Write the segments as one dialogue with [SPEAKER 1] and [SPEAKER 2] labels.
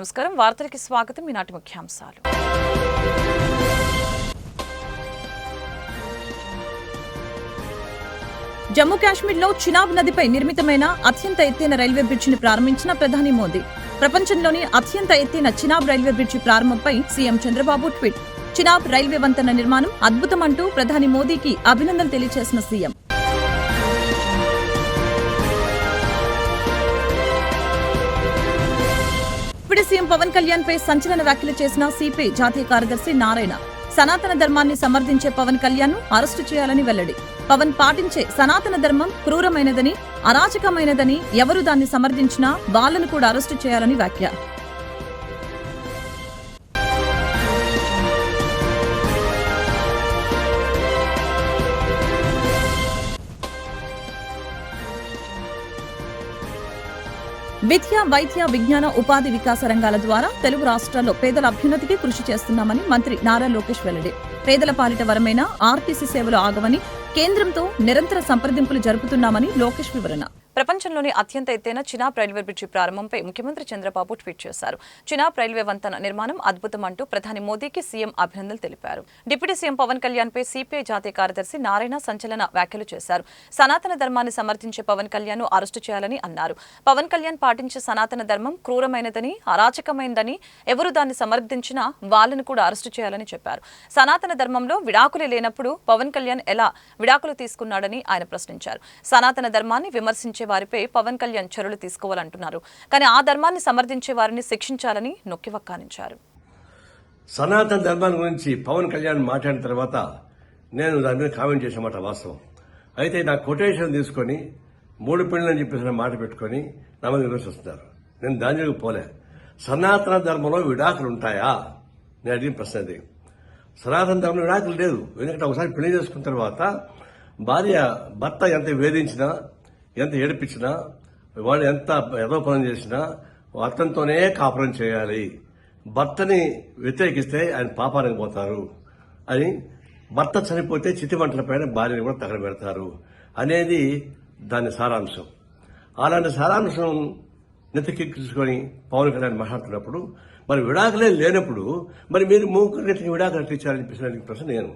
[SPEAKER 1] నమస్కారం. వార్తలకి స్వాగతం. ఈనాటి ముఖ్యాంశాలు. జమ్మూ కాశ్మీర్లో చినాబ్ నదిపై నిర్మితమైన అత్యంత ఎత్తైన రైల్వే బ్రిడ్జిని ప్రారంభించిన ప్రధాని మోదీ. ప్రపంచంలోని అత్యంత ఎత్తైన Chenab railway bridge ప్రారంభంపై CM Chandrababu tweet. Chenab railway వంతెన నిర్మాణం అద్భుతమంటూ ప్రధాని మోదీకి అభినందనలు తెలియజేసిన సీఎం. ఇప్పుడు సీఎం పవన్ కళ్యాణ్ పై సంచలన వ్యాఖ్యలు చేసిన సిపిఐ జాతీయ కార్యదర్శి నారాయణ. సనాతన ధర్మాన్ని సమర్థించే పవన్ కళ్యాణ్ అరెస్టు చేయాలని వెల్లడి. పవన్ పాటించే సనాతన ధర్మం క్రూరమైనదని అరాచకమైనదని ఎవరు దాన్ని సమర్థించినా వాళ్ళను కూడా అరెస్టు చేయాలని వ్యాఖ్య. విద్య వైద్య విజ్ఞాన ఉపాధి వికాస రంగాల ద్వారా తెలుగు రాష్ట్రాల్లో పేదల అభ్యున్నతికి కృషి చేస్తున్నామని మంత్రి నారా లోకేష్ వెల్లడి. పేదల పాలిట వరమైన ఆర్టీసీ సేవలు ఆగవని కేంద్రంతో నిరంతర సంప్రదింపులు జరుపుతున్నామని లోకేష్ వివరణ. ప్రపంచంలోని అత్యంత ఎత్తైన చినాబ్ రైల్వే బ్రిడ్జి ప్రారంభంపై ముఖ్యమంత్రి చంద్రబాబు ట్వీట్ చేశారు. చినాబ్ రైల్వే వంతెన నిర్మాణం అద్భుతమంటూ ప్రధాని మోదీకి సీఎం అభినందనలు తెలిపారు. డిప్యూటీ సీఎం పవన్ కళ్యాణ్ పై సిపిఐ జాతీయ కార్యదర్శి నారాయణ సంచలన వ్యాఖ్యలు చేశారు. సనాతన ధర్మాన్ని సమర్థించే పవన్ కళ్యాణ్ను అరెస్టు చేయాలని అన్నారు. పవన్ కళ్యాణ్ పాటించే సనాతన ధర్మం క్రూరమైనదని అరాచకమైనదని ఎవరు దాన్ని సమర్థించినా వాళ్ళను కూడా అరెస్టు చేయాలని చెప్పారు. సనాతన ధర్మంలో విడాకులే లేనప్పుడు పవన్ కళ్యాణ్ ఎలా విడాకులు తీసుకున్నాడని ఆయన ప్రశ్నించారు. సనాతన ధర్మాన్ని విమర్శించే వారిపై పవన్ కళ్యాణ్ చర్యలు తీసుకోవాలంటున్నారు. కానీ ఆ ధర్మాన్ని సమర్థించే వారిని శిక్షించాలని నొక్కి వక్కానించారు
[SPEAKER 2] సనాతన ధర్మాన్ని గురించి పవన్ కళ్యాణ్ మాట్లాడిన తర్వాత నేను దాని మీద కామెంట్ చేసిన మాట వాస్తవం. అయితే నా కొటేషన్ తీసుకొని మూడు పెళ్ళని చెప్పేసి మాట పెట్టుకొని నా మీద విమర్శిస్తున్నారు నేను దాని దగ్గరికి పోలే. సనాతన ధర్మంలో విడాకులు ఉంటాయా? నేను అడిగిన ప్రశ్న అది. సనాతన ధర్మంలో విడాకులు లేదు ఎందుకంటే ఒకసారి పెళ్ళి చేసుకున్న తర్వాత భార్య భర్త ఎంత వేధించినా ఎంత ఏడిపించినా వాళ్ళు ఎంత ఏదో పని చేసినా అతనితోనే కాపురం చేయాలి. భర్తని వ్యతిరేకిస్తే ఆయన పాపానికి పోతారు అని భర్త చనిపోతే చితిమంటల పైన భార్యను కూడా తగలబెడతారు అనేది దాని సారాంశం. అలాంటి సారాంశం నెత్తికెక్కించుకొని పవన్ కళ్యాణ్ మాట్లాడుతున్నప్పుడు మరి విడాకులే లేనప్పుడు మరి మీరు ముగ్గురు నెత్తికి విడాకులు ఎట్లా చెప్పేసి ప్రశ్న నేను.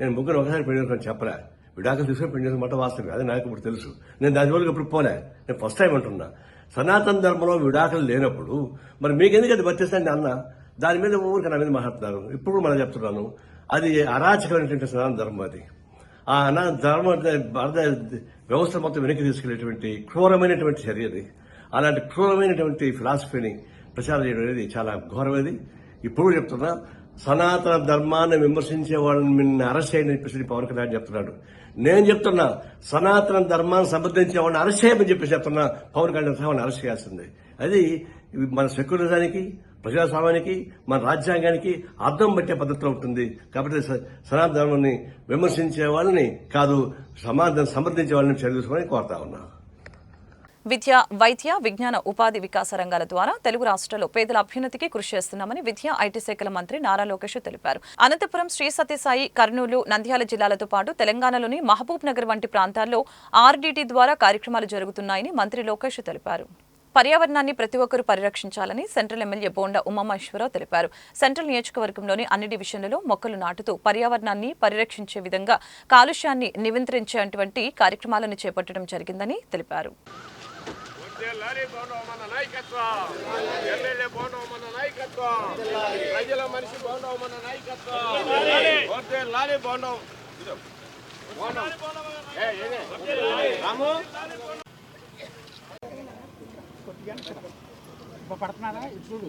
[SPEAKER 2] నేను ముగ్గురు ఒకసారి పెళ్ళి చెప్పలే. విడాకులు తీసుకొని పెళ్ళి చేసుకుని మాట వాస్తవం అది నాకు ఇప్పుడు తెలుసు. నేను దాని వరకు ఇప్పుడు పోలే. నేను ఫస్ట్ టైం అంటున్నా. సనాతన ధర్మంలో విడాకులు లేనప్పుడు మరి మీకెందుకు అది వర్తిస్తాను అన్న? దాని మీద ఊరికి నా మీద మాట్లాడుతున్నారు. ఇప్పుడు మనం చెప్తున్నాను. అది అరాచకమైనటువంటి సనాతన ధర్మం అది. ఆ అనాథ ధర్మ భారత వ్యవస్థ మొత్తం వెనక్కి తీసుకెళ్ళేటువంటి క్రూరమైనటువంటి చర్య అది. అలాంటి క్రూరమైనటువంటి ఫిలాసఫీని ప్రచారం చేయడం అనేది చాలా ఘోరమైనది. ఇప్పుడు చెప్తున్నా సనాతన ధర్మాన్ని విమర్శించే వాళ్ళని మిమ్మల్ని అరెస్ట్ చేయని చెప్పేసి పవన్ కళ్యాణ్ చెప్తున్నాడు. నేను చెప్తున్నా సనాతన ధర్మాన్ని సమర్థించే వాళ్ళని అరెస్ట్ చేయమని చెప్పేసి చెప్తున్నా పవన్ కళ్యాణ్ వాళ్ళని అరెస్ట్ చేయాల్సిందే. అది మన సెక్యులరిజానికి ప్రజాస్వామ్యానికి మన రాజ్యాంగానికి అర్థం పట్టే పద్ధతిలో ఉంటుంది. కాబట్టి స- సనాతన ధర్మాన్ని విమర్శించే వాళ్ళని కాదు సమాధానం సమర్థించే వాళ్ళని చర్య కోరుతా ఉన్నా.
[SPEAKER 1] విద్య వైద్య విజ్ఞాన ఉపాధి వికాస రంగాల ద్వారా తెలుగు రాష్ట్రాల్లో పేదల అభ్యున్నతికి కృషి చేస్తున్నామని విద్యా ఐటీ శాఖల మంత్రి నారా లోకేష్ తెలిపారు. అనంతపురం శ్రీ సత్యసాయి కర్నూలు నంద్యాల జిల్లాలతో పాటు తెలంగాణలోని మహబూబ్ నగర్ వంటి ప్రాంతాల్లో ఆర్డీటీ ద్వారా కార్యక్రమాలు జరుగుతున్నాయని మంత్రి లోకేష్ తెలిపారు. పర్యావరణాన్ని ప్రతి ఒక్కరూ పరిరక్షించాలని సెంట్రల్ ఎమ్మెల్యే బోండా ఉమామహేశ్వరరావు తెలిపారు. సెంట్రల్ నియోజకవర్గంలోని అన్ని డివిజన్లలో మొక్కలు నాటుతూ పర్యావరణాన్ని పరిరక్షించే విధంగా కాలుష్యాన్ని నియంత్రించేటువంటి కార్యక్రమాలను చేపట్టడం జరిగిందని తెలిపారు.
[SPEAKER 3] లారీ బాగుండవు మన నాయకత్వం. ఎమ్మెల్యే బాగుండవు మన నాయకత్వం. ప్రజల మనిషి బాగుండవు మన నాయకత్వం. ఓటే లారీ బాగుండవు రాము?
[SPEAKER 4] పడుతున్నారా? ఇప్పుడు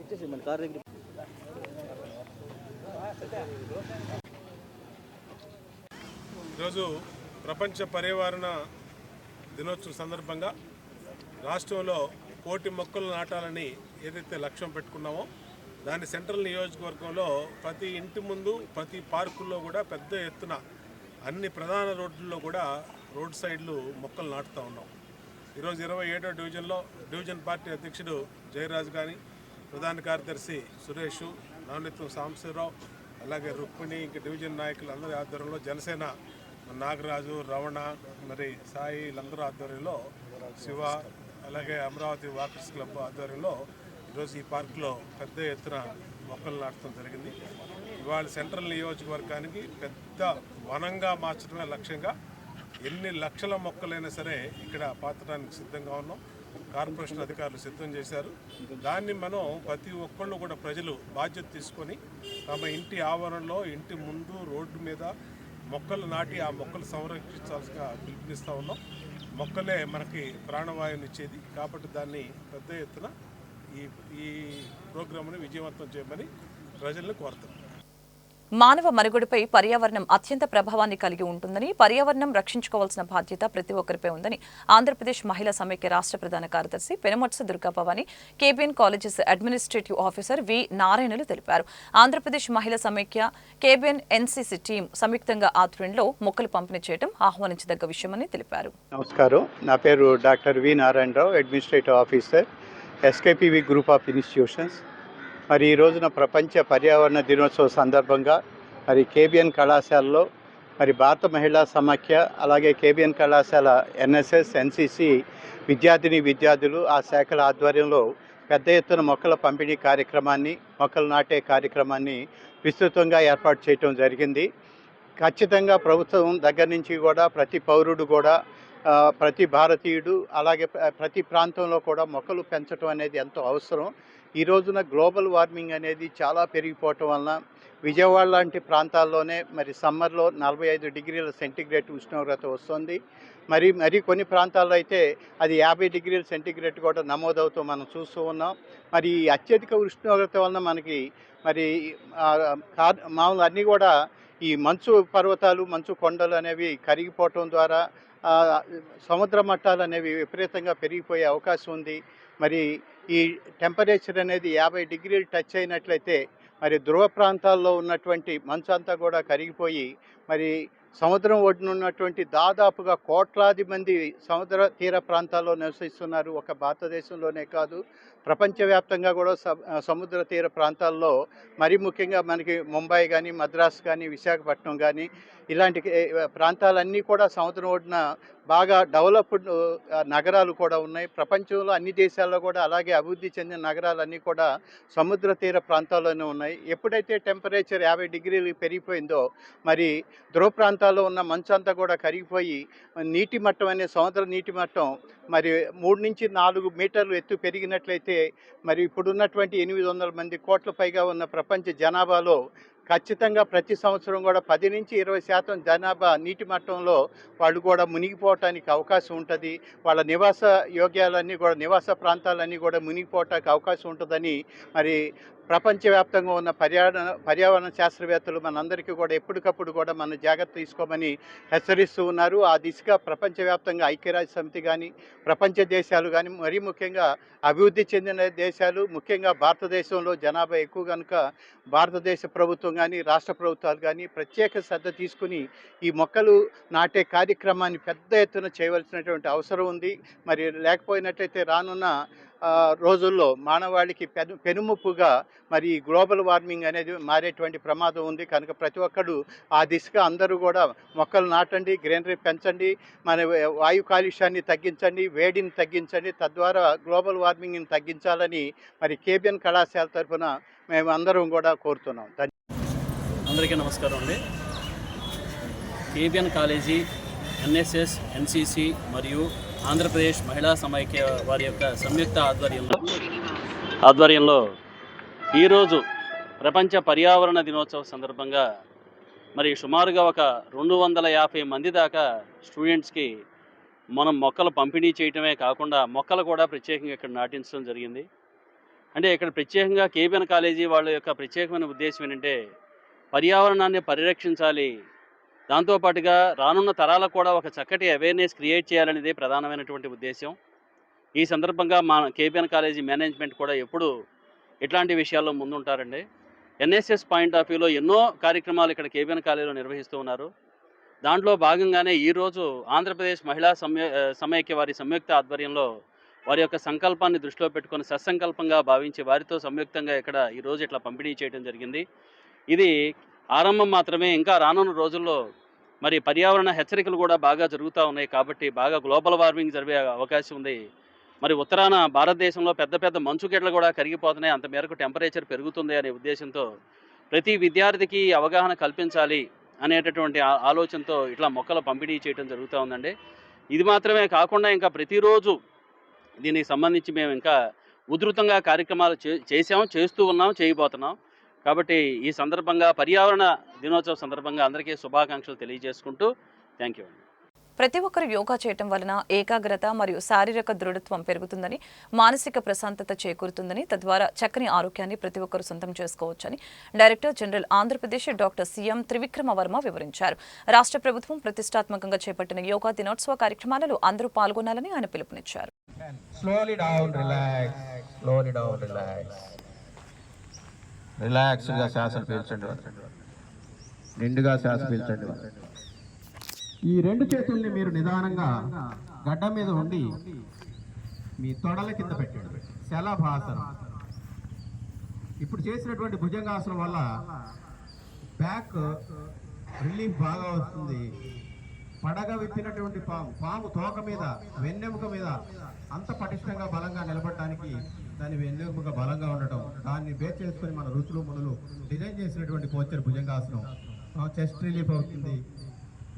[SPEAKER 4] ఇచ్చేసి మన కార్ దగ్గర
[SPEAKER 5] ఈరోజు ప్రపంచ పర్యావరణ దినోత్సవం సందర్భంగా రాష్ట్రంలో కోటి మొక్కలు నాటాలని ఏదైతే లక్ష్యం పెట్టుకున్నామో దాని సెంట్రల్ నియోజకవర్గంలో ప్రతి ఇంటి ముందు ప్రతి పార్కుల్లో కూడా పెద్ద ఎత్తున అన్ని ప్రధాన రోడ్లలో కూడా రోడ్ సైడ్లు మొక్కలు నాటుతూ ఉన్నాం. ఈరోజు ఇరవై ఏడో డివిజన్లో డివిజన్ పార్టీ అధ్యక్షుడు జయరాజ్ కానీ ప్రధాన కార్యదర్శి సురేష్ నవనీతం సాంబశివరావు అలాగే రుక్మిణి ఇంక డివిజన్ నాయకులు అందరి ఆధ్వర్యంలో జనసేన నాగరాజు రవణ మరి సాయి వీళ్ళందరూ ఆధ్వర్యంలో శివ అలాగే అమరావతి వాకర్స్ క్లబ్ ఆధ్వర్యంలో ఈరోజు ఈ పార్కులో పెద్ద ఎత్తున మొక్కలు నాటడం జరిగింది. ఇవాళ సెంట్రల్ నియోజకవర్గానికి పెద్ద వనంగా మార్చడమే లక్ష్యంగా ఎన్ని లక్షల మొక్కలైనా సరే ఇక్కడ పాతడానికి సిద్ధంగా ఉన్నాం. కార్పొరేషన్ అధికారులు సిద్ధం చేశారు. దాన్ని మనం ప్రతి ఒక్కళ్ళు కూడా ప్రజలు బాధ్యత తీసుకొని తమ ఇంటి ఆవరణలో ఇంటి ముందు రోడ్డు మీద మొక్కలు నాటి ఆ మొక్కలు సంరక్షించాల్సిగా పిలుపునిస్తూ ఉన్నాం. మొక్కలే మనకి ప్రాణవాయువుని ఇచ్చేది. కాబట్టి దాన్ని పెద్ద ఎత్తున ఈ ఈ ప్రోగ్రామ్ని విజయవంతం చేయమని ప్రజల్ని కోరుతున్నాం.
[SPEAKER 1] మానవ మనుగడపై పర్యావరణం అత్యంత ప్రభావాన్ని కలిగి ఉంటుందని పర్యావరణం రక్షించుకోవాల్సిన బాధ్యత ప్రతి ఒక్కరిపై ఉందని ఆంధ్రప్రదేశ్ మహిళా సమైక్య రాష్ట్ర ప్రధాన కార్యదర్శి Penumatsa Durgabhavani K B N colleges administrative officer V నారాయణలు తెలిపారు. ఆంధ్రప్రదేశ్ మహిళా సమైక్య కేబిఎన్ ఎన్సీసీ టీం సంయుక్తంగా ఆధ్వర్యంలో మొక్కలు పంపిణీ చేయడం ఆహ్వానించదగ్గ విషయమని తెలిపారు.
[SPEAKER 6] నమస్కారం. నా పేరు doctor V Narayana Rao administrative officer S K P V group of institutions. మరి ఈ రోజున ప్రపంచ పర్యావరణ దినోత్సవ సందర్భంగా మరి కేబిఎన్ కళాశాలలో మరి భారత మహిళా సమాఖ్య అలాగే కేబిఎన్ కళాశాల ఎన్ఎస్ఎస్ ఎన్సిసి విద్యార్థిని విద్యార్థులు ఆ శాఖల ఆధ్వర్యంలో పెద్ద ఎత్తున మొక్కల పంపిణీ కార్యక్రమాన్ని మొక్కలు నాటే కార్యక్రమాన్ని విస్తృతంగా ఏర్పాటు చేయటం జరిగింది. ఖచ్చితంగా ప్రభుత్వం దగ్గర నుంచి కూడా ప్రతి పౌరుడు కూడా ప్రతి భారతీయుడు అలాగే ప్రతి ప్రాంతంలో కూడా మొక్కలు పెంచడం అనేది ఎంతో అవసరం. ఈ రోజున గ్లోబల్ వార్మింగ్ అనేది చాలా పెరిగిపోవటం వలన విజయవాడ లాంటి ప్రాంతాల్లోనే మరి సమ్మర్లో నలభై ఐదు డిగ్రీల సెంటీగ్రేడ్ ఉష్ణోగ్రత వస్తుంది. మరి మరి కొన్ని ప్రాంతాల్లో అయితే అది యాభై డిగ్రీల సెంటీగ్రేడ్ కూడా నమోదవుతూ మనం చూస్తూ ఉన్నాం. మరి ఈ అత్యధిక ఉష్ణోగ్రత వలన మనకి మరి మామూలు అన్నీ కూడా ఈ మంచు పర్వతాలు మంచు కొండలు అనేవి కరిగిపోవటం ద్వారా సముద్ర మట్టాలు అనేవి విపరీతంగా పెరిగిపోయే అవకాశం ఉంది. మరి ఈ టెంపరేచర్ అనేది యాభై డిగ్రీలు టచ్ అయినట్లయితే మరి ధ్రువ ప్రాంతాల్లో ఉన్నటువంటి మంచు అంతా కూడా కరిగిపోయి మరి సముద్రం ఒడ్డున ఉన్నటువంటి దాదాపుగా కోట్లాది మంది సముద్ర తీర ప్రాంతాల్లో నివసిస్తున్నారు. ఒక భారతదేశంలోనే కాదు ప్రపంచవ్యాప్తంగా కూడా స- సముద్ర తీర ప్రాంతాల్లో మరి ముఖ్యంగా మనకి ముంబై కానీ మద్రాస్ కానీ విశాఖపట్నం కానీ ఇలాంటి ప్రాంతాలన్నీ కూడా సముద్రం ఒడ్డున బాగా డెవలప్డ్ నగరాలు కూడా ఉన్నాయి. ప్రపంచంలో అన్ని దేశాల్లో కూడా అలాగే అభివృద్ధి చెందిన నగరాలన్నీ కూడా సముద్ర తీర ప్రాంతాల్లోనే ఉన్నాయి. ఎప్పుడైతే టెంపరేచర్ యాభై డిగ్రీలు పెరిగిపోయిందో మరి ధ్రువ ప్రాంతాల్లో ఉన్న మంచంతా కూడా కరిగిపోయి నీటి మట్టం అనే సముద్ర నీటి మట్టం మరి మూడు నుంచి నాలుగు మీటర్లు ఎత్తు పెరిగినట్లయితే మరి ఇప్పుడున్నటువంటి ఎనిమిది వందల మంది కోట్ల పైగా ఉన్న ప్రపంచ జనాభాలో ఖచ్చితంగా ప్రతి సంవత్సరం కూడా పది నుంచి ఇరవై శాతం జనాభా నీటి మట్టంలో వాళ్ళు కూడా మునిగిపోవటానికి అవకాశం ఉంటుంది. వాళ్ళ నివాస యోగ్యాలన్నీ కూడా నివాస ప్రాంతాలన్నీ కూడా మునిగిపోవటానికి అవకాశం ఉంటుందని మరి ప్రపంచవ్యాప్తంగా ఉన్న పర్యావరణ పర్యావరణ శాస్త్రవేత్తలు మనందరికీ కూడా ఎప్పటికప్పుడు కూడా మన జాగ్రత్త తీసుకోమని హెచ్చరిస్తూ ఉన్నారు. ఆ దిశగా ప్రపంచవ్యాప్తంగా ఐక్యరాజ్య సమితి కానీ ప్రపంచ దేశాలు కానీ మరీ ముఖ్యంగా అభివృద్ధి చెందిన దేశాలు ముఖ్యంగా భారతదేశంలో జనాభా ఎక్కువ కనుక భారతదేశ ప్రభుత్వం కానీ రాష్ట్ర ప్రభుత్వాలు కానీ ప్రత్యేక శ్రద్ధ తీసుకుని ఈ మొక్కలు నాటే కార్యక్రమాన్ని పెద్ద ఎత్తున చేయవలసినటువంటి అవసరం ఉంది. మరి లేకపోయినట్లయితే రానున్న రోజుల్లో మానవాళికి పెను పెనుముప్పుగా మరి ఈ గ్లోబల్ వార్మింగ్ అనేది మారేటువంటి ప్రమాదం ఉంది. కనుక ప్రతి ఒక్కరు ఆ దిశగా అందరూ కూడా మొక్కలు నాటండి గ్రీనరీ పెంచండి మన వాయు కాలుష్యాన్ని తగ్గించండి వేడిని తగ్గించండి తద్వారా గ్లోబల్ వార్మింగ్ని తగ్గించాలని మరి కేబిఎన్ కళాశాల తరఫున మేము అందరం కూడా కోరుతున్నాం.
[SPEAKER 7] అందరికీ నమస్కారం అండి. కేబిఎన్ కాలేజీ ఎన్ఎస్ఎస్ ఎన్సిసి మరియు ఆంధ్రప్రదేశ్ మహిళా సమైక్య వారి యొక్క సంయుక్త ఆధ్వర్యంలో ఆధ్వర్యంలో ఈరోజు ప్రపంచ పర్యావరణ దినోత్సవ సందర్భంగా మరి సుమారుగా ఒక రెండు వందల యాభై మంది దాకా స్టూడెంట్స్కి మనం మొక్కలు పంపిణీ చేయటమే కాకుండా మొక్కలు కూడా ప్రత్యేకంగా ఇక్కడ నాటించడం జరిగింది. అంటే ఇక్కడ ప్రత్యేకంగా కేబిఎన్ కాలేజీ వాళ్ళ యొక్క ప్రత్యేకమైన ఉద్దేశం ఏంటంటే పర్యావరణాన్ని పరిరక్షించాలి దాంతోపాటుగా రానున్న తరాలకు కూడా ఒక చక్కటి అవేర్నెస్ క్రియేట్ చేయాలనేదే ప్రధానమైనటువంటి ఉద్దేశం ఈ సందర్భంగా మా కేబిఎన్ కాలేజీ మేనేజ్మెంట్ కూడా ఎప్పుడు ఇట్లాంటి విషయాల్లో ముందుంటారండి. ఎన్ఎస్ఎస్ పాయింట్ ఆఫ్ వ్యూలో ఎన్నో కార్యక్రమాలు ఇక్కడ కేబిఎన్ కాలేజీలో నిర్వహిస్తూ ఉన్నారు. దాంట్లో భాగంగానే ఈరోజు ఆంధ్రప్రదేశ్ మహిళా సమ్య సమైక్య వారి సంయుక్త ఆధ్వర్యంలో వారి యొక్క సంకల్పాన్ని దృష్టిలో పెట్టుకొని సత్సంకల్పంగా భావించి వారితో సంయుక్తంగా ఇక్కడ ఈరోజు ఇట్లా పంపిణీ చేయడం జరిగింది. ఇది ఆరంభం మాత్రమే. ఇంకా రానున్న రోజుల్లో మరి పర్యావరణ హెచ్చరికలు కూడా బాగా జరుగుతూ ఉన్నాయి కాబట్టి బాగా గ్లోబల్ వార్మింగ్ జరిగే అవకాశం ఉంది. మరి ఉత్తరాన భారతదేశంలో పెద్ద పెద్ద మంచు గిడ్డలు కూడా కరిగిపోతున్నాయి. అంత మేరకు టెంపరేచర్ పెరుగుతుంది అనే ఉద్దేశంతో ప్రతి విద్యార్థికి అవగాహన కల్పించాలి అనేటటువంటి ఆలోచనతో ఇట్లా మొక్కల పంపిణీ చేయడం జరుగుతూ ఉందండి. ఇది మాత్రమే కాకుండా ఇంకా ప్రతిరోజు దీనికి సంబంధించి మేము ఇంకా ఉధృతంగా కార్యక్రమాలు చే చేసాం చేస్తూ ఉన్నాం చేయబోతున్నాం కాబట్టి ఈ సందర్భంగా పర్యావరణ దినోత్సవ సందర్భంగా అందరికీ శుభాకాంక్షలు తెలియజేసుకుంటూ థ్యాంక్ యూ
[SPEAKER 1] ప్రతి ఒక్కరు యోగా చేయటం వలన ఏకాగ్రత మరియు శారీరక దృఢత్వం పెరుగుతుందని మానసిక ప్రశాంతత చేకూరుతుందని తద్వారా చక్కని ఆరోగ్యాన్ని ప్రతి ఒక్కరు సొంతం చేసుకోవచ్చని director general Andhra Pradesh doctor C M Trivikrama Varma వివరించారు. రాష్ట్ర ప్రభుత్వం ప్రతిష్టాత్మకంగా చేపట్టిన యోగా దినోత్సవ కార్యక్రమాలలో అందరూ పాల్గొనాలని ఆయన పిలుపునిచ్చారు.
[SPEAKER 8] రిలాక్స్గా శ్వాసలు పీల్చండి. నిండుగా శ్వాస పీల్చండి. ఈ రెండు చేతుల్ని మీరు నిదానంగా గడ్డ మీద ఉండి మీ తొడల కింద పెట్టండి. శలభాసనం. ఇప్పుడు చేసినటువంటి భుజంగాసనం వల్ల బ్యాక్ రిలీఫ్ బాగా వస్తుంది. పడగ విప్పినటువంటి పాము పాము తోక మీద వెన్నెముక మీద అంత పటిష్టంగా బలంగా నిలబడటానికి దాని వెన్నెముక బలంగా ఉండటం దాన్ని బేస్ చేసుకుని మన రుచులు మునులు డిజైన్ చేసినటువంటి పోచర్ భుజంగాసనం. చెస్ట్ రిలీఫ్ అవుతుంది.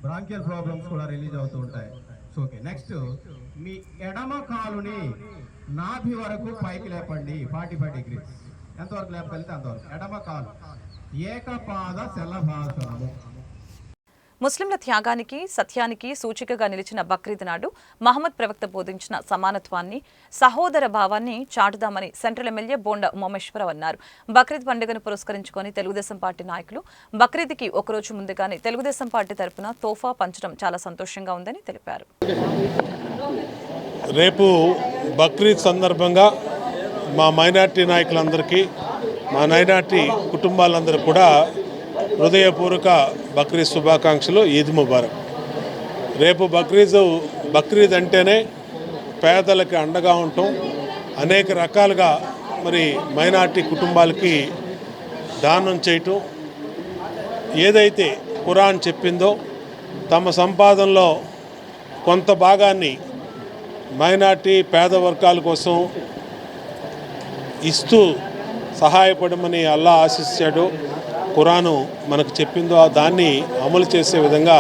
[SPEAKER 8] బ్రాంకియల్ ప్రాబ్లమ్స్ కూడా రిలీజ్ అవుతూ ఉంటాయి. సో ఓకే నెక్స్ట్ మీ ఎడమ కాలుని నాభి వరకు పైకి లేపండి. ఫార్టీ ఫైవ్ డిగ్రీస్ ఎంతవరకు లేపగలిగితే అంతవరకు. ఎడమ కాలు. ఏకపాద శలభాసనము.
[SPEAKER 1] ముస్లింల త్యాగానికి సత్యానికి సూచికగా నిలిచిన బక్రీద్ నాడు మహమ్మద్ ప్రవక్త బోధించిన సమానత్వాన్ని సహోదర భావాన్ని చాటుదామని సెంట్రల్ ఎమ్మెల్యే బోండా ఉమామేశ్వరరావు అన్నారు. బక్రీద్ పండుగను పురస్కరించుకొని తెలుగుదేశం పార్టీ నాయకులు బక్రీద్కి ఒకరోజు ముందుగానే తెలుగుదేశం పార్టీ తరఫున తోఫా పంచడం చాలా సంతోషంగా ఉందని తెలిపారు.
[SPEAKER 5] రేపు బక్రీద్ సందర్భంగా మా మైనార్టీ నాయకులందరికీ మా మైనార్టీ కుటుంబాలందరూ కూడా హృదయపూర్వక బక్రీద్ శుభాకాంక్షలు ఈద్ ముబారక్. రేపు బక్రీద్ బక్రీద్ అంటేనే పేదలకి అండగా ఉంటాం. అనేక రకాలుగా మరి మైనార్టీ కుటుంబాలకి దానం చేయటం. ఏదైతే ఖురాన్ చెప్పిందో తమ సంపాదనలో కొంత భాగాన్ని మైనార్టీ పేద వర్గాల కోసం ఇస్తూ సహాయపడమని అల్లా ఆశిస్తాడు. ఖురాను మనకు చెప్పిందో దాన్ని అమలు చేసే విధంగా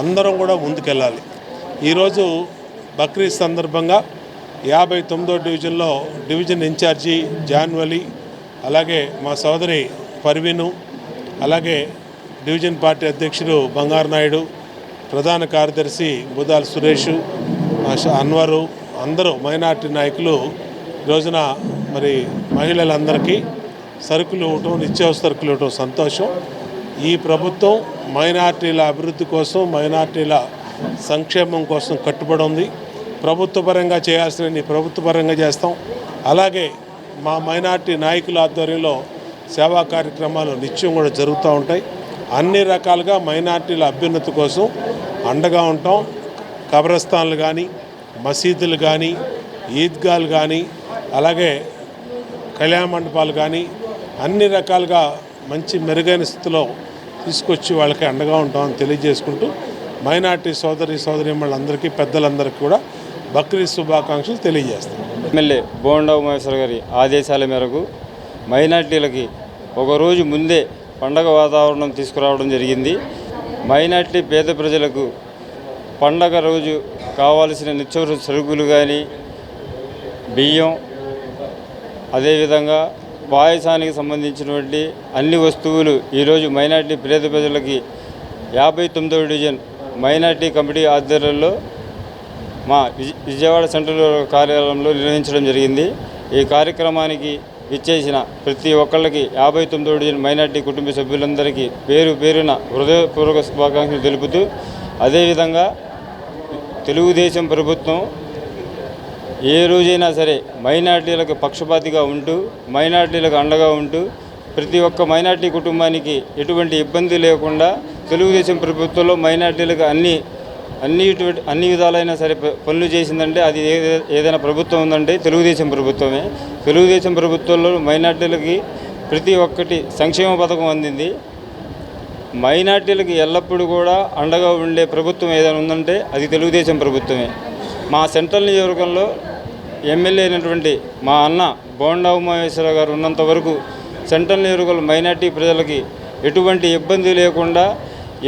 [SPEAKER 5] అందరం కూడా ముందుకెళ్ళాలి. ఈరోజు బక్రీద్ సందర్భంగా యాభై తొమ్మిదో డివిజన్లో డివిజన్ ఇన్ఛార్జి జాన్వలి అలాగే మా సోదరి పర్వీను అలాగే డివిజన్ పార్టీ అధ్యక్షుడు బంగారు నాయుడు ప్రధాన కార్యదర్శి బుదాల్ సురేష్ అన్వరు అందరూ మైనార్టీ నాయకులు. ఈ రోజున మరి మహిళలందరికీ సరుకులు ఇవ్వటం నిత్యావసర సరుకులు ఇవ్వటం సంతోషం. ఈ ప్రభుత్వం మైనార్టీల అభివృద్ధి కోసం మైనార్టీల సంక్షేమం కోసం కట్టుబడి ఉంది ప్రభుత్వపరంగా చేయాల్సినవి ప్రభుత్వపరంగా చేస్తాం. అలాగే మా మైనార్టీ నాయకుల ఆధ్వర్యంలో సేవా కార్యక్రమాలు నిత్యం కూడా జరుగుతూ ఉంటాయి. అన్ని రకాలుగా మైనార్టీల అభ్యున్నతి కోసం అండగా ఉంటాం. కబ్రస్థాన్లు కానీ మసీదులు కానీ ఈద్గాలు కానీ అలాగే కళ్యాణ మండపాలు కానీ అన్ని రకాలుగా మంచి మెరుగైన స్థితిలో తీసుకొచ్చి వాళ్ళకి అండగా ఉంటామని తెలియజేసుకుంటూ మైనార్టీ సోదరి సోదరి వాళ్ళందరికీ పెద్దలందరికీ కూడా బక్రీద్ శుభాకాంక్షలు తెలియజేస్తాం.
[SPEAKER 9] ఎమ్మెల్యే బోండా మహేశ్వర గారి ఆదేశాల మేరకు మైనార్టీలకి ఒకరోజు ముందే పండగ వాతావరణం తీసుకురావడం జరిగింది. మైనార్టీ పేద ప్రజలకు పండగ రోజు కావాల్సిన నిత్యవసర సరుకులు కానీ బియ్యం అదేవిధంగా పాయసానికి సంబంధించినటువంటి అన్ని వస్తువులు ఈరోజు మైనార్టీ పేద ప్రజలకి యాభై తొమ్మిదవ డివిజన్ మైనార్టీ కమిటీ ఆధ్వర్యంలో మా విజయవాడ సెంట్రల్ కార్యాలయంలో నిర్వహించడం జరిగింది. ఈ కార్యక్రమానికి ఇచ్చేసిన ప్రతి ఒక్కళ్ళకి యాభై తొమ్మిదో డివిజన్ మైనార్టీ కుటుంబ సభ్యులందరికీ పేరు పేరున హృదయపూర్వక శుభాకాంక్షలు తెలుపుతూ అదేవిధంగా తెలుగుదేశం ప్రభుత్వం ఏ రోజైనా సరే మైనార్టీలకు పక్షపాతిగా ఉంటూ మైనార్టీలకు అండగా ఉంటూ ప్రతి ఒక్క మైనార్టీ కుటుంబానికి ఎటువంటి ఇబ్బంది లేకుండా తెలుగుదేశం ప్రభుత్వంలో మైనార్టీలకు అన్ని అన్ని ఇటువంటి అన్ని విధాలైన సరే ప- పనులు చేసిందంటే అది ఏ- ఏదైనా ప్రభుత్వం ఉందంటే తెలుగుదేశం ప్రభుత్వమే. తెలుగుదేశం ప్రభుత్వంలో మైనార్టీలకి ప్రతి ఒక్కటి సంక్షేమ పథకం అందింది. మైనార్టీలకు ఎల్లప్పుడూ కూడా అండగా ఉండే ప్రభుత్వం ఏదైనా ఉందంటే అది తెలుగుదేశం ప్రభుత్వమే. మా సెంట్రల్ నియోజకవర్గంలో ఎమ్మెల్యే అయినటువంటి మా అన్న బోండా ఉమామేశ్వర గారు ఉన్నంత వరకు సెంట్రల్ నియోజకవర్గంలో మైనార్టీ ప్రజలకి ఎటువంటి ఇబ్బంది లేకుండా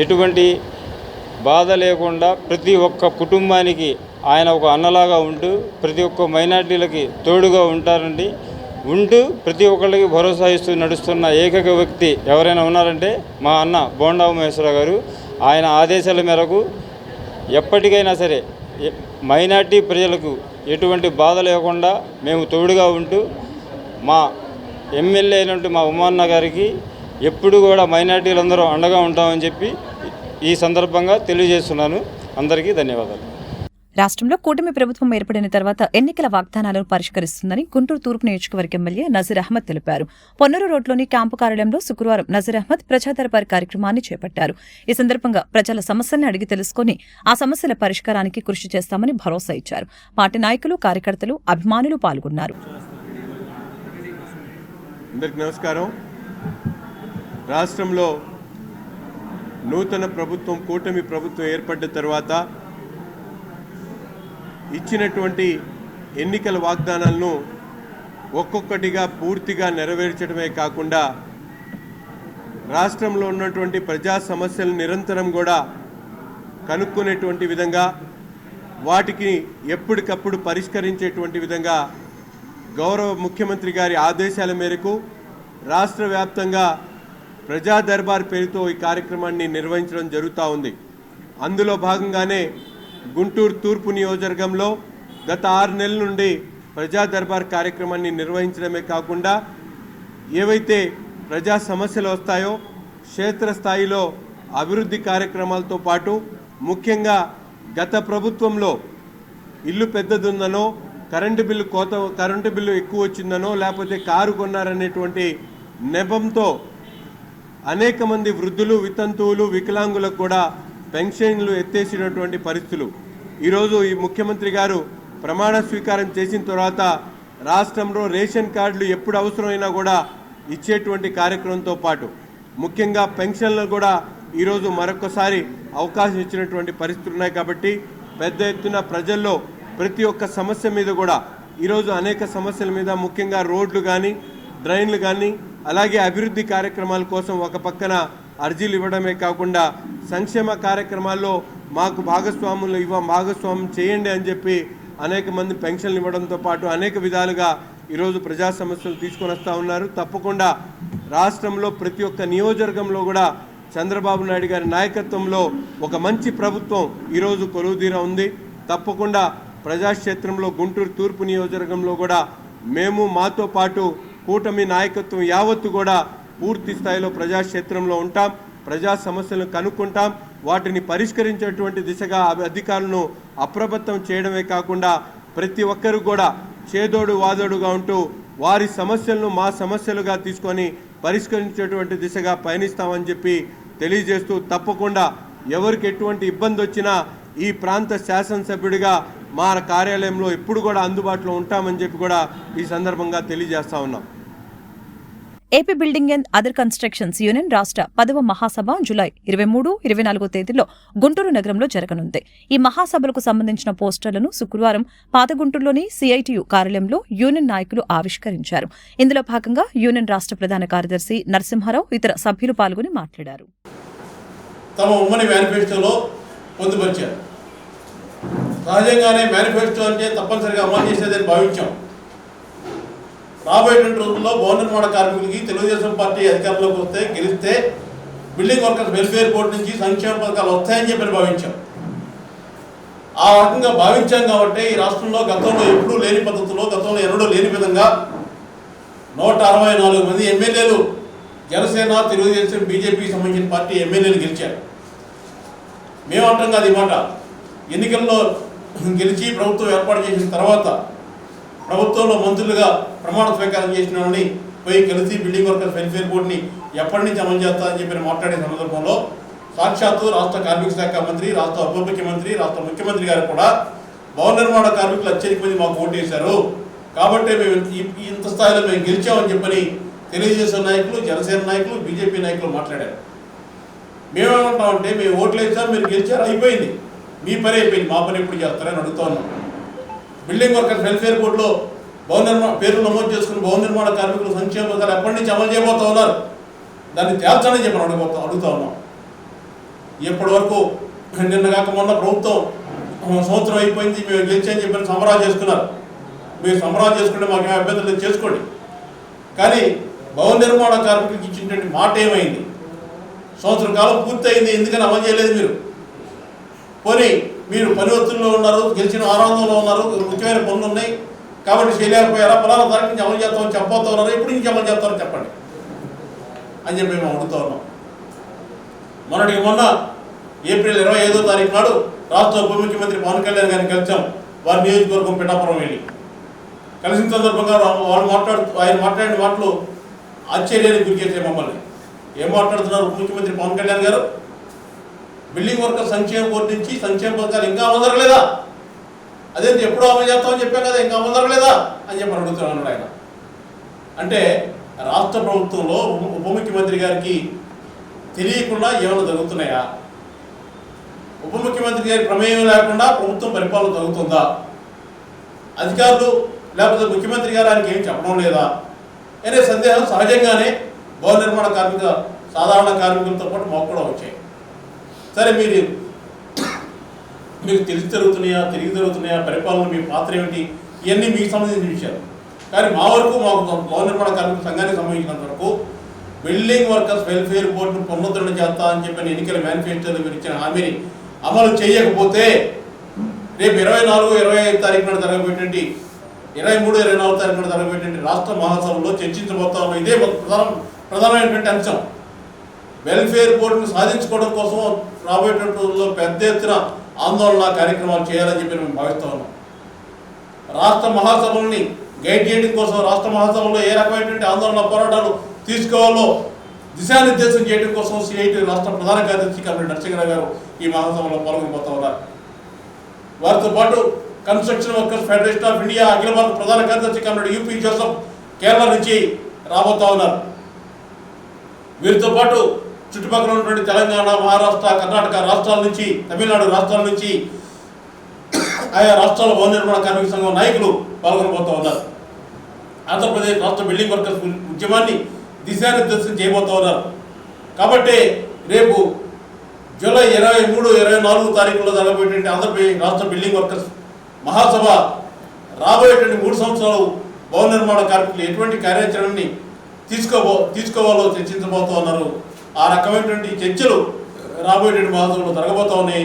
[SPEAKER 9] ఎటువంటి బాధ లేకుండా ప్రతి ఒక్క కుటుంబానికి ఆయన ఒక అన్నలాగా ఉంటూ ప్రతి ఒక్క మైనార్టీలకి తోడుగా ఉంటారండి. ఉంటూ ప్రతి ఒక్కళ్ళకి భరోసా ఇస్తూ నడుస్తున్న ఏకైక వ్యక్తి ఎవరైనా ఉన్నారంటే మా అన్న బోండా ఉమేశ్వర గారు. ఆయన ఆదేశాల మేరకు ఎప్పటికైనా సరే మైనార్టీ ప్రజలకు ఎటువంటి బాధ లేకుండా మేము తోడుగా ఉంటూ మా ఎమ్మెల్యే అయినటువంటి మా ఉమాన్న గారికి ఎప్పుడు కూడా మైనార్టీలందరూ అండగా ఉంటామని చెప్పి ఈ సందర్భంగా తెలియజేస్తున్నాను. అందరికీ ధన్యవాదాలు.
[SPEAKER 1] రాష్ట్రంలో కూటమి ప్రభుత్వం ఏర్పడిన తర్వాత ఎన్నికల వాగ్దానాలను పరిష్కరిస్తుందని గుంటూరు తూర్పు నియోజకవర్గ ఎమ్మెల్యే నజీర్ అహ్మద్ తెలిపారు. పొన్నూరు రోడ్లోని క్యాంపు కార్యాలయంలో శుక్రవారం నజీర్ అహ్మద్ ప్రజాదర్బార్ కార్యక్రమాన్ని చేపట్టారు. ఈ సందర్భంగా ప్రజల సమస్యలను అడిగి తెలుసుకుని ఆ సమస్యల పరిష్కారానికి కృషి చేస్తామని భరోసా ఇచ్చారు. పార్టీ నాయకులు కార్యకర్తలు అభిమానులు పాల్గొన్నారు.
[SPEAKER 3] నమస్కారం. రాష్ట్రంలో నూతన ప్రభుత్వం కూటమి ప్రభుత్వం ఏర్పడ్డ తర్వాత ఇచ్చినటువంటి ఎన్నికల వాగ్దానాలను ఒక్కొక్కటిగా పూర్తిగా నెరవేర్చడమే కాకుండా రాష్ట్రంలో ఉన్నటువంటి ప్రజా సమస్యలు నిరంతరం కూడా కనుక్కునేటువంటి విధంగా వాటికి ఎప్పటికప్పుడు పరిష్కరించేటువంటి విధంగా గౌరవ ముఖ్యమంత్రి గారి ఆదేశాల మేరకు రాష్ట్ర వ్యాప్తంగా ప్రజా దర్బార్ పేరుతో ఈ కార్యక్రమాన్ని నిర్వహించడం జరుగుతూ ఉంది. అందులో భాగంగానే గుంటూరు తూర్పు నియోజకవర్గంలో గత ఆరు నెలల నుండి ప్రజా దర్బార్ కార్యక్రమాన్ని నిర్వహించడమే కాకుండా ఏవైతే ప్రజా సమస్యలు వస్తాయో క్షేత్రస్థాయిలో అభివృద్ధి కార్యక్రమాలతో పాటు ముఖ్యంగా గత ప్రభుత్వంలో ఇల్లు పెద్దదుందనో కరెంటు బిల్లు కోత కరెంటు బిల్లు ఎక్కువ వచ్చిందనో లేకపోతే కారు కొన్నారనేటువంటి నెపంతో అనేక మంది వృద్ధులు వితంతువులు వికలాంగులకు కూడా పెన్షన్లు ఎత్తేసినటువంటి పరిస్థితులు. ఈరోజు ఈ ముఖ్యమంత్రి గారు ప్రమాణ స్వీకారం చేసిన తర్వాత రాష్ట్రంలో రేషన్ కార్డులు ఎప్పుడు అవసరమైనా కూడా ఇచ్చేటువంటి కార్యక్రమంతో పాటు ముఖ్యంగా పెన్షన్లు కూడా ఈరోజు మరొకసారి అవకాశం ఇచ్చినటువంటి పరిస్థితులు ఉన్నాయి కాబట్టి పెద్ద ఎత్తున ప్రజల్లో ప్రతి ఒక్క సమస్య మీద కూడా ఈరోజు అనేక సమస్యల మీద ముఖ్యంగా రోడ్లు కానీ డ్రైన్లు కానీ అలాగే అభివృద్ధి కార్యక్రమాల కోసం ఒక పక్కన అర్జీలు ఇవ్వడమే కాకుండా సంక్షేమ కార్యక్రమాల్లో మాకు భాగస్వాములు ఇవ్వ భాగస్వామ్యం చేయండి అని చెప్పి అనేక మంది పెన్షన్లు ఇవ్వడంతో పాటు అనేక విధాలుగా ఈరోజు ప్రజా సమస్యలు తీసుకొని వస్తూ ఉన్నారు. తప్పకుండా రాష్ట్రంలో ప్రతి ఒక్క నియోజకవర్గంలో కూడా చంద్రబాబు నాయుడు గారి నాయకత్వంలో ఒక మంచి ప్రభుత్వం ఈరోజు కొలువుదీర ఉంది. తప్పకుండా ప్రజాక్షేత్రంలో గుంటూరు తూర్పు నియోజకవర్గంలో కూడా మేము మాతో పాటు కూటమి నాయకత్వం యావత్తు కూడా పూర్తి స్థాయిలో ప్రజాక్షేత్రంలో ఉంటాం ప్రజా సమస్యలను కనుక్కుంటాం వాటిని పరిష్కరించేటువంటి దిశగా అవి- అధికారులను అప్రమత్తం చేయడమే కాకుండా ప్రతి ఒక్కరు కూడా చేదోడు వాదోడుగా ఉంటూ వారి సమస్యలను మా సమస్యలుగా తీసుకొని పరిష్కరించేటువంటి దిశగా పయనిస్తామని చెప్పి తెలియజేస్తూ తప్పకుండా ఎవరికి ఎటువంటి ఇబ్బంది వచ్చినా ఈ ప్రాంత శాసనసభ్యుడిగా మా కార్యాలయంలో ఎప్పుడు కూడా అందుబాటులో ఉంటామని చెప్పి కూడా ఈ సందర్భంగా తెలియజేస్తా ఉన్నాం.
[SPEAKER 1] AP building and other constructions union రాష్ట్ర పదవ మహాసభ జులై ఇరవై మూడు ఇరవై నాలుగో తేదీలో గుంటూరు నగరంలో జరగనుంది. ఈ మహాసభలకు సంబంధించిన పోస్టర్లను శుక్రవారం పాత గుంటూరులోని సిఐటియు కార్యాలయంలో యూనియన్ నాయకులు ఆవిష్కరించారు. ఇందులో భాగంగా యూనియన్ రాష్ట్ర ప్రధాన కార్యదర్శి నరసింహారావు ఇతర సభ్యులు పాల్గొని మాట్లాడారు.
[SPEAKER 10] తమ ఉమ్మడి మేనిఫెస్టోలో పొందుపరిచారు. సహజంగానే మేనిఫెస్టో అంటే తప్పనిసరిగా అమలు చేసేదని భావించాం. రాబోయేటువంటి రోజుల్లో భవన నిర్మాణ కార్మికులకి తెలుగుదేశం పార్టీ అధికారంలోకి వస్తే గెలిస్తే బిల్డింగ్ వర్కర్స్ వెల్ఫేర్ బోర్డు నుంచి సంక్షేమ పథకాలు వస్తాయని చెప్పి భావించాం. ఆ రకంగా భావించాం కాబట్టి ఈ రాష్ట్రంలో గతంలో ఎప్పుడూ లేని పద్ధతిలో గతంలో ఎన్నడూ లేని విధంగా నూట అరవై నాలుగు మంది ఎమ్మెల్యేలు జనసేన తెలుగుదేశం బీజేపీకి సంబంధించిన పార్టీ ఎమ్మెల్యేలు గెలిచారు. మేమంటాం కాదు ఈ మాట. ఎన్నికల్లో గెలిచి ప్రభుత్వం ఏర్పాటు చేసిన తర్వాత ప్రభుత్వంలో మంత్రులుగా ప్రమాణ స్వీకారం చేసిన వాళ్ళని పోయి కలిసి బిల్డింగ్ వర్కర్స్ వెల్ఫేర్ బోర్డుని ఎప్పటి నుంచి అమలు చేస్తారని చెప్పి మాట్లాడే సందర్భంలో సాక్షాత్తు రాష్ట్ర కార్మిక శాఖ మంత్రి రాష్ట్ర ఉప ముఖ్యమంత్రి రాష్ట్ర ముఖ్యమంత్రి గారు కూడా భవన నిర్మాణ కార్మికులు అత్యధిక మంది మాకు ఓటు వేశారు. కాబట్టి మేము ఇంత స్థాయిలో మేము గెలిచామని చెప్పని తెలుగుదేశం నాయకులు జనసేన నాయకులు బీజేపీ నాయకులు మాట్లాడారు. మేమేమంటామంటే మేము ఓట్లు వేసాం మీరు గెలిచారు అయిపోయింది. మీ పని అయిపోయింది మా పని ఎప్పుడు చేస్తారని అడుగుతా ఉన్నాం. బిల్డింగ్ వర్కర్స్ వెల్ఫేర్ బోర్డులో భవన నిర్మాణ పేరు నమోదు చేసుకుని భవన నిర్మాణ కార్మికులు సంక్షేమ పథకాలు ఎప్పటి నుంచి అమలు చేయబోతా ఉన్నారు? దాన్ని తేల్చని చెప్పి అడగబోతా అడుగుతా ఉన్నాం. ఇప్పటివరకు నిన్న కాక మొన్న ప్రభుత్వం సంవత్సరం అయిపోయింది మేము గెలిచని చెప్పి సంబరాలు చేసుకున్నారు. మీరు సంబరాలు చేసుకుంటే మాకు ఏమైనా చేసుకోండి. కానీ భవన నిర్మాణ కార్మికులకు ఇచ్చినటువంటి మాట ఏమైంది? సంవత్సరం కాలం పూర్తయింది ఎందుకని అమలు చేయలేదు మీరు? పోనీ మీరు పని ఒత్తిడిలో ఉన్నారు గెలిచిన ఆనందంలో ఉన్నారు ముఖ్యమైన పనులు ఉన్నాయి. కాబట్టి చేయలేకపోయారా పొలాల తారీఖు నుంచి అమలు చేస్తామని చెప్పబోతా ఉన్నారు ఎప్పటి నుంచి అమలు చేస్తారో చెప్పండి. అని చెప్పి మేము అడుగుతా ఉన్నాం. మొన్నటికి మొన్న ఏప్రిల్ ఇరవై ఐదో తారీఖు నాడు రాష్ట్ర ఉప ముఖ్యమంత్రి పవన్ కళ్యాణ్ గారిని కలిసాం. వారి నియోజకవర్గం పిఠాపురం వెళ్ళి. కలిసిన సందర్భంగా వాళ్ళు మాట్లాడు ఆయన మాట్లాడిన మాటలు ఆశ్చర్యానికి గురిచేసే మమ్మల్ని. ఏం మాట్లాడుతున్నారు ఉప ముఖ్యమంత్రి పవన్ కళ్యాణ్ గారు? బిల్డింగ్ వర్కర్ సంక్షేమ బోర్డు నుంచి సంక్షేమ పథకాలు ఇంకా అమలు జరగలేదా అదేంటి ఎప్పుడో అమలు చేస్తామని చెప్పాం కదా ఇంకా అమలు జరగలేదా అని చెప్పి అడుగుతున్నాడు ఆయన. అంటే రాష్ట్ర ప్రభుత్వంలో ఉప ఉప ముఖ్యమంత్రి గారికి తెలియకుండా ఏమైనా జరుగుతున్నాయా? ఉప ముఖ్యమంత్రి గారి ప్రమేయం లేకుండా ప్రభుత్వం పరిపాలన జరుగుతుందా? అధికారులు లేకపోతే ముఖ్యమంత్రి గారు ఆయనకి ఏం చెప్పడం లేదా? అనే సందేహం సహజంగానే భవన నిర్మాణ కార్మిక సాధారణ కార్మికులతో పాటు మాకు కూడా వచ్చాయి. సరే మీరు మీకు తెలిసి జరుగుతున్నాయా తిరిగి జరుగుతున్నాయా పరిపాలన మీ పాత్ర ఏమిటి ఇవన్నీ మీకు సంబంధించిన విషయాలు. కానీ మా వరకు మాకు భవన నిర్మాణ కార్మిక సంఘానికి సంబంధించినంత వరకు బిల్డింగ్ వర్కర్స్ వెల్ఫేర్ బోర్డును పునరుద్ధరణ చేస్తా అని చెప్పిన ఎన్నికల మేనిఫెస్టోలో మీరు ఇచ్చిన హామీని అమలు చేయకపోతే రేపు ఇరవై నాలుగు ఇరవై ఐదు తారీఖు నాడు జరగబోయేటువంటి ఇరవై మూడు ఇరవై నాలుగు తారీఖు నాడు జరగబోయేటువంటి రాష్ట్ర మహాసభలో చర్చించబోతా ఉన్నాం. ఇదే ప్రధాన ప్రధానమైనటువంటి అంశం. వెల్ఫేర్ బోర్డును సాధించుకోవడం కోసం రాబోయేటువంటి రోజుల్లో పెద్ద ఎత్తున ఆందోళన కార్యక్రమాలు చేయాలని చెప్పి మేము భావిస్తా ఉన్నాం రాష్ట్ర మహాసభల్ని గైడ్ చేయడం కోసం రాష్ట్ర మహాసభలో ఏ రకమైనటువంటి ఆందోళన పోరాటాలు తీసుకోవాలో దిశానిర్దేశం చేయడం కోసం సిఐటి రాష్ట్ర ప్రధాన కార్యదర్శి కమిటీ నరసింహరావు గారు ఈ మహాసభలో పాల్గొనిపోతా ఉన్నారు. వారితో పాటు construction workers federation of India అఖిల భారత ప్రధాన కార్యదర్శి కమిటీ యూపీ జోసఫ్ కేరళ నుంచి రాబోతా ఉన్నారు. వీరితో పాటు చుట్టుపక్కల ఉన్నటువంటి తెలంగాణ మహారాష్ట్ర కర్ణాటక రాష్ట్రాల నుంచి తమిళనాడు రాష్ట్రాల నుంచి ఆయా రాష్ట్రాల భవన నిర్మాణ కార్మిక సంఘం నాయకులు పాల్గొనబోతూ ఉన్నారు. ఆంధ్రప్రదేశ్ రాష్ట్ర బిల్డింగ్ వర్కర్స్ ఉద్యమాన్ని దిశానిర్దేశం చేయబోతూ ఉన్నారు. కాబట్టి రేపు జూలై ఇరవై మూడు ఇరవై నాలుగు తారీఖులో జరగబోయేటువంటి ఆంధ్రప్రదేశ్ రాష్ట్ర బిల్డింగ్ వర్కర్స్ మహాసభ రాబోయేటువంటి మూడు సంవత్సరాలు భవన నిర్మాణ కార్మికులు ఎటువంటి కార్యాచరణని తీసుకోబో తీసుకోవాలో చర్చించబోతూ ఉన్నారు. ఆ రకమైనటువంటి చర్చలు రాబోయేటువంటి మహాసభలో జరగబోతా ఉన్నాయి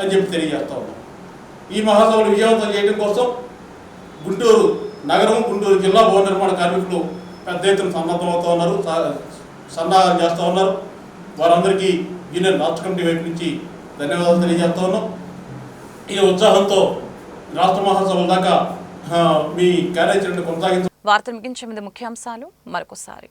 [SPEAKER 10] అని చెప్పి తెలియజేస్తా ఉన్నాం. ఈ మహాసభలు విజయవంతం చేయడం కోసం గుంటూరు నగరం గుంటూరు జిల్లా భవన నిర్మాణ కార్మికులు పెద్ద ఎత్తున సన్నద్ధమవుతూ ఉన్నారు సన్నాహాలు చేస్తూ ఉన్నారు. వారందరికీ యూనియన్ రాష్ట్ర కమిటీ వైపు నుంచి ధన్యవాదాలు తెలియజేస్తా ఉన్నాం. ఈ ఉత్సాహంతో రాష్ట్ర మహాసభల దాకా మీ కార్యాచరణ కొనసాగించారు
[SPEAKER 1] వార్త ముగించే ముందు ముఖ్యాంశాలు మరొకసారి.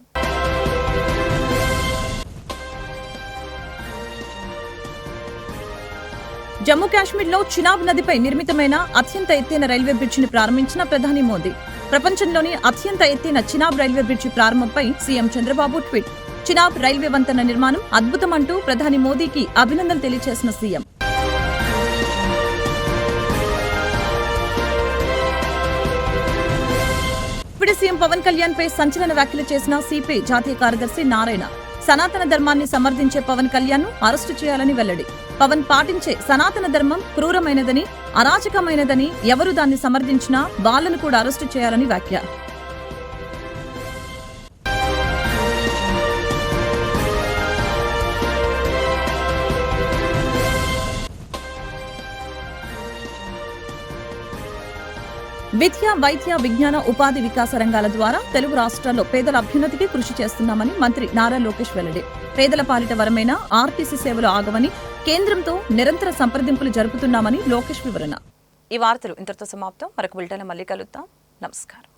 [SPEAKER 1] జమ్మూ కాశ్మీర్లో చినాబ్ నదిపై నిర్మితమైన అత్యంత ఎత్తైన రైల్వే బ్రిడ్జిని ప్రారంభించిన ప్రధాని మోదీ. ప్రపంచంలోని అత్యంత ఎత్తైన Chenab railway bridge ప్రారంభంపై CM Chandrababu tweet. Chenab railway వంతెన నిర్మాణం అద్భుతమంటూ ప్రధాని మోదీకి అభినందనలు తెలియజేసిన సీఎం. ఇప్పుడు సీఎం పవన్ కళ్యాణ్ పై సంచలన వ్యాఖ్యలు చేసిన సిపిఐ జాతీయ కార్యదర్శి నారాయణ. సనాతన ధర్మాన్ని సమర్థించే పవన్ కళ్యాణ్ను అరెస్టు చేయాలని వెల్లడి. పవన్ పాటించే సనాతన ధర్మం క్రూరమైనదని అరాచకమైనదని ఎవరు దాన్ని సమర్థించినా బాలను కూడా అరెస్టు చేయాలని వ్యాఖ్య. విద్య వైద్య విజ్ఞాన ఉపాధి వికాస రంగాల ద్వారా తెలుగు రాష్ట్రాల్లో పేదల అభ్యున్నతికి కృషి చేస్తున్నామని మంత్రి నారా లోకేష్ వెల్లడి. పేదల పాలిట వరమైన ఆర్టీసీ సేవలు ఆగవని కేంద్రంతో నిరంతర సంప్రదింపులు జరుపుతున్నామని లోకేష్ వివరణ. ఈ వార్తలు ఇంతటితో సమాప్తం. మరొక బిల్టన్ మళ్ళీ కలుద్దాం. నమస్కారం.